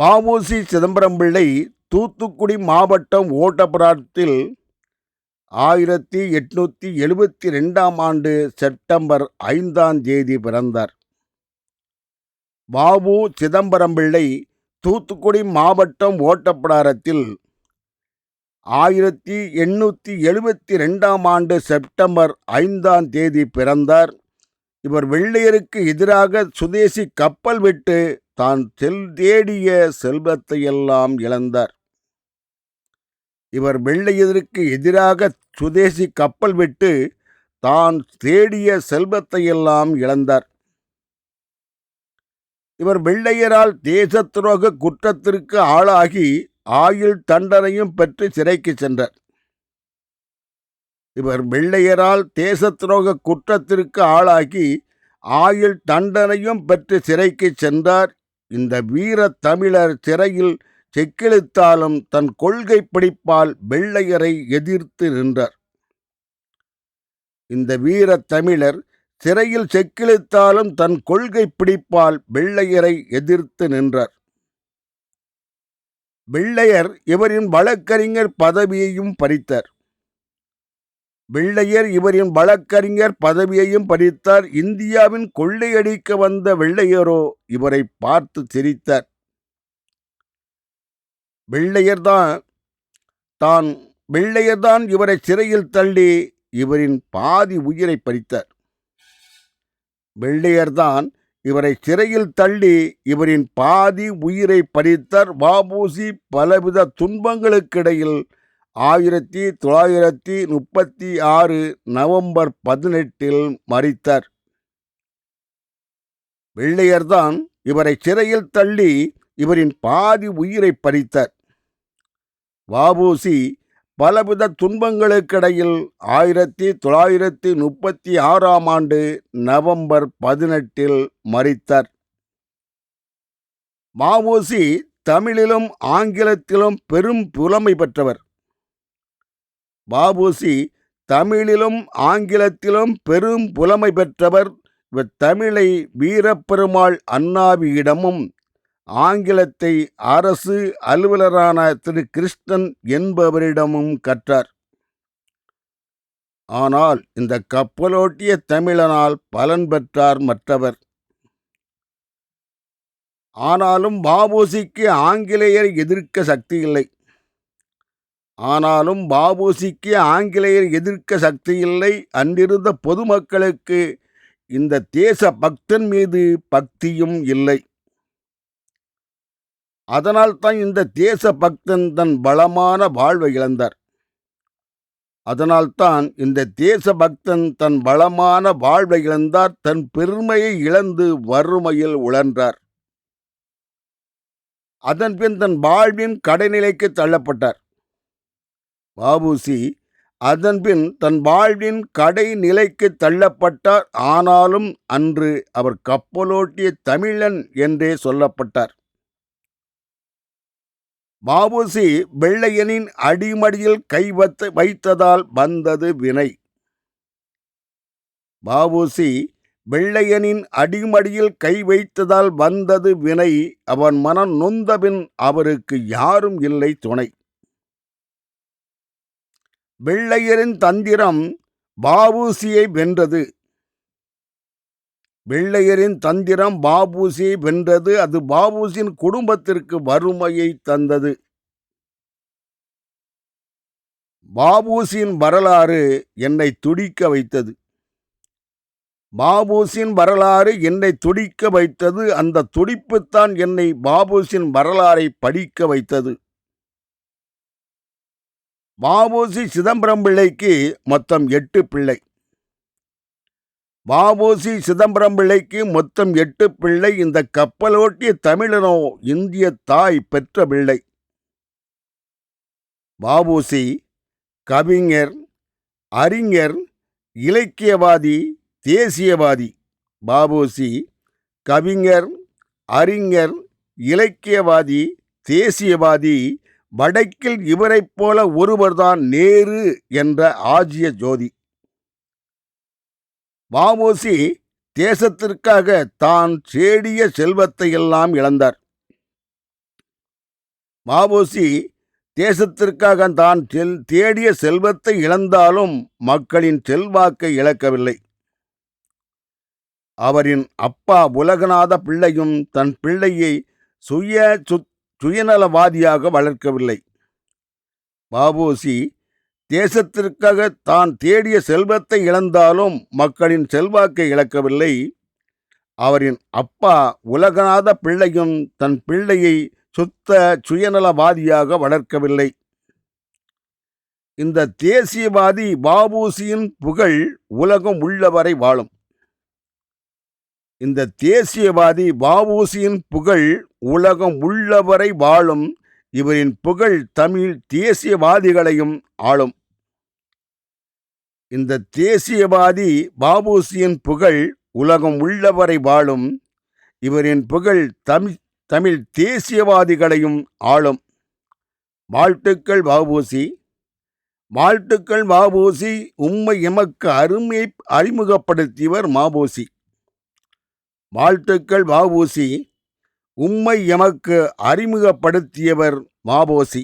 வஉசி சிதம்பரம் பிள்ளை தூத்துக்குடி மாவட்டம் ஓட்டப்பிராடத்தில் ஆயிரத்தி எட்நூற்றி எழுபத்தி ரெண்டாம் ஆண்டு செப்டம்பர் ஐந்தாம் தேதி பிறந்தார். வாவு சிதம்பரம் பிள்ளை தூத்துக்குடி மாவட்டம் ஓட்டப்பிடாரத்தில் ஆயிரத்தி எண்ணூற்றி எழுபத்தி ரெண்டாம் ஆண்டு செப்டம்பர் ஐந்தாம் தேதி பிறந்தார். இவர் வெள்ளையருக்கு எதிராக சுதேசி கப்பல் விட்டு தான் செல் தேடிய செல்வத்தையெல்லாம் இழந்தார். இவர் வெள்ளையதற்கு எதிராக சுதேசி கப்பல் விட்டு தான் தேடிய செல்வத்தையெல்லாம் இழந்தார். இவர் வெள்ளையரால் தேச துரோக குற்றத்திற்கு ஆளாகி ஆயுள் தண்டனையும் பெற்று சிறைக்கு சென்றார். இவர் வெள்ளையரால் தேச துரோக குற்றத்திற்கு ஆளாகி ஆயுள் தண்டனையும் பெற்று சிறைக்கு சென்றார். இந்த வீர தமிழர் சிறையில் செக்கிழுத்தாலும் தன் கொள்கை பிடிப்பால் வெள்ளையரை எதிர்த்து நின்றார். இந்த வீர தமிழர் சிறையில் செக்கிழுத்தாலும் தன் கொள்கை பிடிப்பால் வெள்ளையரை எதிர்த்து நின்றார். வெள்ளையர் இவரின் வழக்கறிஞர் பதவியையும் பறித்தார். வெள்ளையர் இவரின் வழக்கறிஞர் பதவியையும் பறித்தார். இந்தியாவின் கொள்ளையடிக்க வந்த வெள்ளையரோ இவரை பார்த்து சிரித்தார். வெள்ளையர்தான் தான் வெள்ளையர்தான் இவரை சிறையில் தள்ளி இவரின் பாதி உயிரை பறித்தார். வெள்ளையர்தான் இவரை சிறையில் தள்ளி இவரின் பாதி உயிரை பறித்தார். வாபூசி பலவித துன்பங்களுக்கிடையில் ஆயிரத்தி தொள்ளாயிரத்தி முப்பத்தி ஆறு நவம்பர் பதினெட்டில் மறித்தார் வெள்ளையர்தான் இவரை சிறையில் தள்ளி இவரின் பாதி உயிரை பறித்தார். வாபூசி பலவித துன்பங்களுக்கிடையில் ஆயிரத்தி தொள்ளாயிரத்தி முப்பத்தி ஆறாம் ஆண்டு நவம்பர் பதினெட்டில் மறித்தார் மாவூசி தமிழிலும் ஆங்கிலத்திலும் பெரும் புலமை பெற்றவர். பாபுசி தமிழிலும் ஆங்கிலத்திலும் பெரும் புலமை பெற்றவர் இவர் தமிழை வீரப்பெருமாள் அண்ணாவியிடமும் ஆங்கிலத்தை அரசு அலுவலரான திரு. கிருஷ்ணன் என்பவரிடமும் கற்றார். ஆனால் இந்த கப்பலோட்டிய தமிழனால் பலன் பெற்றார் மற்றவர். ஆனாலும் பாபூசிக்கு ஆங்கிலேயர் எதிர்க்க சக்தி இல்லை ஆனாலும் பாபுசிக்கு ஆங்கிலேயர் எதிர்க்க சக்தி இல்லை. அன்றிருந்த பொதுமக்களுக்கு இந்த தேச பக்தன் மீது பக்தியும் இல்லை. அதனால் தான் இந்த தேச பக்தன் தன் பலமான வாழ்வை இழந்தார். அதனால்தான் இந்த தேச பக்தன் தன் பலமான வாழ்வை இழந்தார். தன் பெருமையை இழந்து வறுமையில் உழன்றார். அதன்பின் தன் வாழ்வின் கடைநிலைக்கு தள்ளப்பட்டார். பாபுசி அதன்பின் தன் வாழ்வின் கடைநிலைக்கு தள்ளப்பட்டார். ஆனாலும் அன்று அவர் கப்பலோட்டிய தமிழன் என்றே சொல்லப்பட்டார். பாபுசி வெள்ளையனின் அடிமடியில் கை வைத்ததால் வந்தது வினை. பாபுசி வெள்ளையனின் அடிமடியில் கை வைத்ததால் வந்தது வினை. அவன் மனம் நொந்தபின் அவருக்கு யாரும் இல்லை துணை. வெள்ளையரின் தந்திரம் பாபூசியை வென்றது. வெள்ளையரின் தந்திரம் பாபூசியை வென்றது. அது பாபூசின் குடும்பத்திற்கு வறுமையை தந்தது. பாபூசின் வரலாறு என்னை துடிக்க வைத்தது. பாபூசின் வரலாறு என்னை துடிக்க வைத்தது. அந்த துடிப்புத்தான் என்னை பாபூசின் வரலாறை படிக்க வைத்தது. பாபூசி சிதம்பரம் பிள்ளைக்கு மொத்தம் எட்டு பிள்ளை. வாபோசி சிதம்பரம் பிள்ளைக்கு மொத்தம் எட்டு பிள்ளை. இந்த கப்பலோட்டிய தமிழனோ இந்திய தாய் பெற்ற பிள்ளை. வாபூசி கவிஞர் அறிஞர் இலக்கியவாதி தேசியவாதி. பாபூசி கவிஞர் அறிஞர் இலக்கியவாதி தேசியவாதி வடக்கில் இவரைப் போல ஒருவர்தான் நேரு என்ற ஆஜிய ஜோதி. வாமோசி தேசத்திற்காக தான் சேடிய செல்வத்தை எல்லாம் இழந்தார். வாமோசி தேசத்திற்காக தான் செல் தேடிய செல்வத்தை இழந்தாலும் மக்களின் செல்வாக்கை இழக்கவில்லை. அவரின் அப்பா உலகநாத பிள்ளையும் தன் பிள்ளையை சுய சுத் சுயநலவாதியாக வளர்க்கவில்லை. பாபுசி தேசத்திற்காக தான் தேடிய செல்வத்தை இழந்தாலும் மக்களின் செல்வாக்கை இழக்கவில்லை. அவரின் அப்பா உலகநாத பிள்ளையும் தன் பிள்ளையை சுத்த சுயநலவாதியாக வளர்க்கவில்லை. இந்த தேசியவாதி பாபூசியின் புகழ் உலகம் உள்ளவரை வாழும். இந்த தேசியவாதி பாபூசியின் புகழ் உலகம் உள்ளவரை வாழும் இவரின் புகழ் தமிழ் தேசியவாதிகளையும் ஆளும். இந்த தேசியவாதி பாபூசியின் புகழ் உலகம் உள்ளவரை வாழும் இவரின் புகழ் தமிழ் தமிழ் தேசியவாதிகளையும் ஆளும். வாழ்த்துக்கள் பாபூசி வாழ்த்துக்கள் மாபூசி உம்மை எமக்கு அருமை அறிமுகப்படுத்தியவர் மாபூசி. வாழ்த்துக்கள் மாபூசி. உம்மை எமக்கு அறிமுகப்படுத்தியவர் மாபோசி.